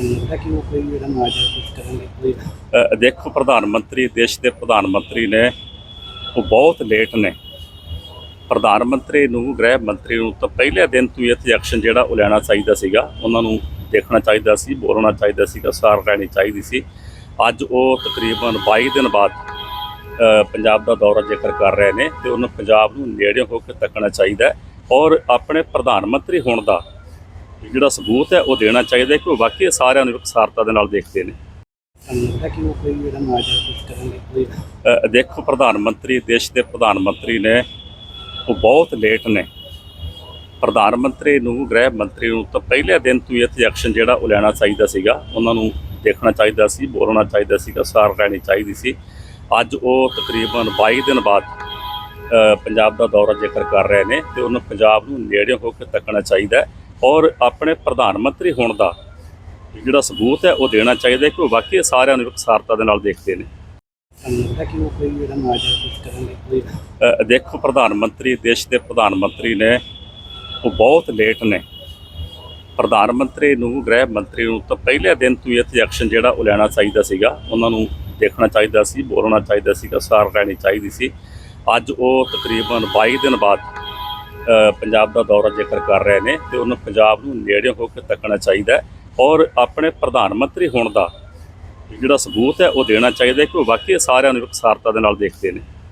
ਤੁਹਾਨੂੰ ਲੱਗਦਾ ਕਿ ਉਹ ਕੋਈ ਜਿਹੜਾ ਮੁਆਵਜ਼ਾ ਕੁਝ ਕਰਨਗੇ ਕੋਈ ਅ, ਦੇਖੋ ਪ੍ਰਧਾਨ ਮੰਤਰੀ ਦੇਸ਼ ਦੇ ਪ੍ਰਧਾਨ ਮੰਤਰੀ ਨੇ ਉਹ ਬਹੁਤ ਲੇਟ ਨੇ। ਪ੍ਰਧਾਨ ਮੰਤਰੀ ਨੂੰ ਗ੍ਰਹਿ ਮੰਤਰੀ ਨੂੰ ਤਾਂ ਪਹਿਲੇ ਦਿਨ ਤੋਂ ਹੀ ਇੱਥੇ ਐਕਸ਼ਨ ਜਿਹੜਾ ਉਹ ਲੈਣਾ ਚਾਹੀਦਾ ਸੀਗਾ। ਉਹਨਾਂ ਨੂੰ ਦੇਖਣਾ ਚਾਹੀਦਾ ਸੀ ਬੋਲਣਾ ਚਾਹੀਦਾ ਸੀਗਾ ਸਾਰ ਲੈਣੀ ਚਾਹੀਦੀ ਸੀ। ਅੱਜ ਉਹ ਤਕਰੀਬਨ 22 ਦਿਨ ਬਾਅਦ ਅ, ਪੰਜਾਬ ਦਾ ਦੌਰਾ ਜੇਕਰ ਕਰ ਰਹੇ ਨੇ ਤੇ ਉਹਨੂੰ ਪੰਜਾਬ ਨੂੰ ਨੇੜੇ ਹੋ ਕੇ ਤੱਕਣਾ ਚਾਹੀਦਾ ਹੈ। ਔਰ ਆਪਣੇ ਪ੍ਰਧਾਨ ਮੰਤਰੀ ਹੋਣ ਦਾ ਜਿਹੜਾ ਸਬੂਤ ਹੈ ਉਹ ਦੇਣਾ ਚਾਹੀਦਾ ਕਿ ਉਹ ਵਾਕਈ ਸਾਰਿਆਂ ਨੂੰ ਇਕਸਾਰਤਾ ਦੇ ਨਾਲ ਦੇਖਦੇ ਨੇ। ਦੇਖੋ ਪ੍ਰਧਾਨ ਮੰਤਰੀ ਦੇਸ਼ ਦੇ ਪ੍ਰਧਾਨ ਮੰਤਰੀ ਨੇ ਉਹ ਬਹੁਤ ਲੇਟ ਨੇ। ਪ੍ਰਧਾਨ ਮੰਤਰੀ ਨੂੰ ਗ੍ਰਹਿ ਮੰਤਰੀ ਨੂੰ ਤਾਂ ਪਹਿਲੇ ਦਿਨ ਤੋਂ ਹੀ ਇੱਥੇ ਐਕਸ਼ਨ ਜਿਹੜਾ ਉਹ ਲੈਣਾ ਚਾਹੀਦਾ ਸੀਗਾ। ਉਹਨਾਂ ਨੂੰ ਦੇਖਣਾ ਚਾਹੀਦਾ ਸੀ ਬੋਲਣਾ ਚਾਹੀਦਾ ਸੀਗਾ ਸਾਰ ਲੈਣੀ ਚਾਹੀਦੀ ਸੀ। ਅੱਜ ਉਹ ਤਕਰੀਬਨ 22 ਦਿਨ ਬਾਅਦ ਪੰਜਾਬ ਦਾ ਦੌਰਾ ਜ਼ਿਕਰ ਕਰ ਰਹੇ ਨੇ ਤੇ ਉਹਨੂੰ ਪੰਜਾਬ ਨੂੰ ਨੇੜੇ ਹੋ ਕੇ ਤੱਕਣਾ ਚਾਹੀਦਾ ਹੈ। ਔਰ ਆਪਣੇ ਪ੍ਰਧਾਨ ਮੰਤਰੀ ਹੋਣ ਦਾ ਜਿਹੜਾ ਸਬੂਤ ਹੈ ਉਹ ਦੇਣਾ ਚਾਹੀਦਾ ਕਿ ਉਹ ਵਾਕਈ ਸਾਰਿਆਂ ਨੂੰ ਇਕਸਾਰਤਾ ਦੇ ਨਾਲ ਦੇਖਦੇ ਨੇ। ਦੇਖੋ ਪ੍ਰਧਾਨ ਮੰਤਰੀ ਦੇਸ਼ ਦੇ ਪ੍ਰਧਾਨ ਮੰਤਰੀ ਨੇ ਉਹ ਬਹੁਤ ਲੇਟ ਨੇ। ਪ੍ਰਧਾਨ ਮੰਤਰੀ ਨੂੰ ਗ੍ਰਹਿ ਮੰਤਰੀ ਨੂੰ ਤਾਂ ਪਹਿਲੇ ਦਿਨ ਤੋਂ ਹੀ ਇੱਥੇ ਐਕਸ਼ਨ ਜਿਹੜਾ ਉਹ ਲੈਣਾ ਚਾਹੀਦਾ ਸੀਗਾ। ਉਹਨਾਂ ਨੂੰ ਦੇਖਣਾ ਚਾਹੀਦਾ ਸੀ ਬੋਲਣਾ ਚਾਹੀਦਾ ਸੀਗਾ ਸਾਰ ਲੈਣੀ ਚਾਹੀਦੀ ਸੀ। ਅੱਜ ਉਹ ਤਕਰੀਬਨ 22 ਦਿਨ ਬਾਅਦ ਪੰਜਾਬ ਦਾ ਦੌਰਾ ਜੇਕਰ ਕਰ ਰਹੇ ਨੇ ਤੇ ਉਹਨੂੰ ਪੰਜਾਬ ਨੂੰ ਨੇੜੇ ਹੋ ਕੇ ਤੱਕਣਾ ਚਾਹੀਦਾ ਹੈ ਔਰ ਆਪਣੇ ਪ੍ਰਧਾਨ ਮੰਤਰੀ ਹੋਣ ਦਾ ਜਿਹੜਾ ਸਬੂਤ ਹੈ ਉਹ ਦੇਣਾ ਚਾਹੀਦਾ ਕਿ ਉਹ ਵਾਕਈ ਸਾਰਿਆਂ ਨੂੰ ਇਕਸਾਰਤਾ ਦੇ ਨਾਲ ਦੇਖਦੇ ਨੇ।